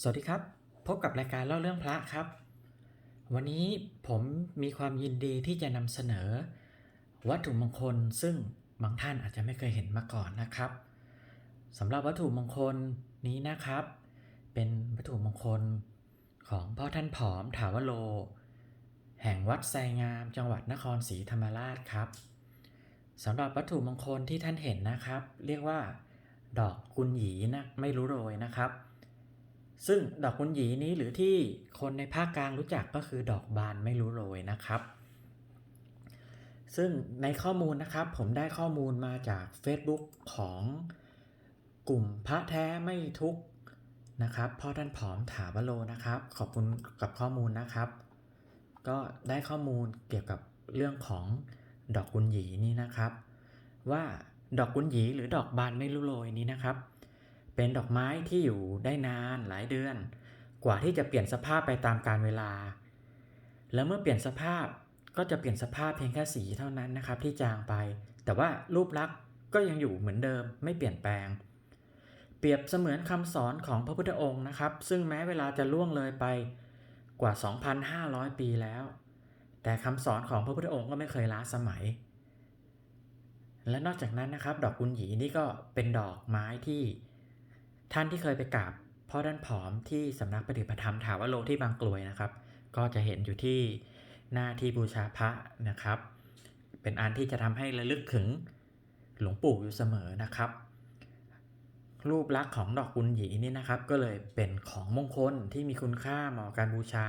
สวัสดีครับ พบกับรายการเล่าเรื่องพระครับ วันนี้ผมมีความยินดีที่จะนำเสนอ วัตถุมงคลซึ่งบางท่านอาจจะไม่เคยเห็นมาก่อนนะครับสำหรับวัตถุมงคลนี้นะครับ เป็นวัตถุมงคลของพ่อท่านผอมถาวโล แห่งวัดไซงามจังหวัดนครศรีธรรมราชครับสำหรับวัตถุมงคลที่ท่านเห็นนะครับ เรียกว่า ดอกกุนหยีนะไม่รู้โรยนะครับ ซึ่งดอกกุนหยีนี้หรือที่คนในภาคกลางรู้จักก็คือดอกบานไม่รู้โรยนะครับ ซึ่งในข้อมูลนะครับผมได้ข้อมูลมาจาก Facebook ของกลุ่มพระแท้ไม่ทุกนะครับพ่อท่านผอมถาวโลนะครับ ขอบคุณกับข้อมูลนะครับ ก็ได้ข้อมูลเกี่ยวกับเรื่องของดอกกุนหยีนี่นะครับ ว่าดอกกุนหยีหรือดอกบานไม่รู้โรยนี้นะครับ เป็นดอกไม้ที่อยู่ได้นานหลายเดือน กว่าที่จะเปลี่ยนสภาพไปตามกาลเวลา แล้วเมื่อเปลี่ยนสภาพก็จะเปลี่ยนสภาพเพียงแค่สีเท่านั้นนะครับที่จางไป แต่ว่ารูปลักษณ์ก็ยังอยู่เหมือนเดิมไม่เปลี่ยนแปลง เปรียบเสมือนคำสอนของพระพุทธองค์นะครับ ซึ่งแม้เวลาจะล่วงเลยไปกว่า 2,500 ปีแล้ว แต่คำสอนของพระพุทธองค์ก็ไม่เคยล้าสมัย และนอกจากนั้นนะครับ ดอกกุนหยีนี่ก็เป็นดอกไม้ที่ ท่านที่เคยไปกราบพ่อด้านผอมที่สำนักปฏิปธรรมถาวโลที่บางกลวยนะครับ ก็จะเห็นอยู่ที่หน้าที่บูชาพระนะครับ เป็นอันที่จะทำให้ระลึกถึงหลวงปู่อยู่เสมอนะครับ รูปลักษณ์ของดอกกุนหยีนี่นะครับ ก็เลยเป็นของมงคลที่มีคุณค่าเหมาะการบูชา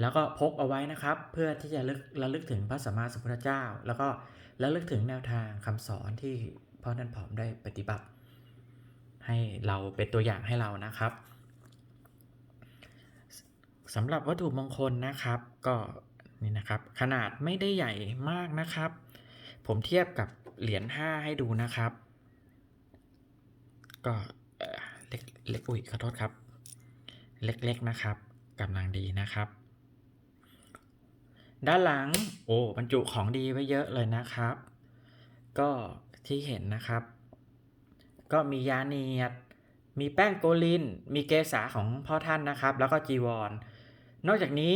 แล้วก็พกเอาไว้นะครับ เพื่อที่จะระลึกระลึกถึงพระสัมมาสัมพุทธเจ้า แล้วก็ระลึกถึงแนวทางคำสอนที่พ่อท่านผอมได้ปฏิบัติ ให้เราเป็นตัวอย่างให้เรานะครับสำหรับวัตถุมงคลนะครับก็นี่นะครับ ขนาดไม่ได้ใหญ่มากนะครับ ผมเทียบกับเหรียญ5ให้ดูนะครับ ก็เล็กเล็กอุ้ยขอโทษครับ เล็กๆนะครับกำลังดีนะครับ ด้านหลังโอ้บรรจุของดีไว้เยอะเลยนะครับ ก็ที่เห็นนะครับ ก็มียาเนียด มีแป้งโกลิน มีเกสาของพ่อท่านนะครับ แล้วก็จีวร นอกจากนี้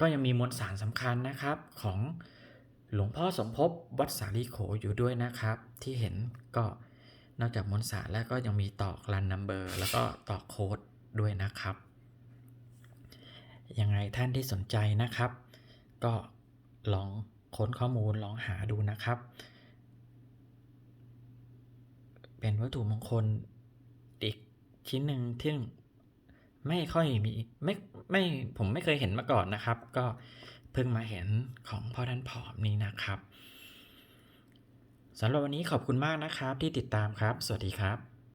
ก็ยังมีมวลสารสำคัญนะครับของหลวงพ่อสมภพวัดสาลีโขอยู่ด้วยนะครับ ที่เห็นก็นอกจากมวลสารแล้วก็ยังมีตอกรันนัมเบอร์แล้วก็ตอกโค้ดด้วยนะครับ ยังไงท่านที่สนใจนะครับ ก็ลองค้นข้อมูลลองหาดูนะครับ เป็นวัตถุมงคลอีกชิ้นหนึ่งที่ไม่ค่อยมีไม่ไม่ผมไม่เคยเห็นมาก่อนนะครับ ก็เพิ่งมาเห็นของพ่อท่านผอมนี้นะครับสำหรับวันนี้ขอบคุณมากนะครับที่ติดตามครับ สวัสดีครับ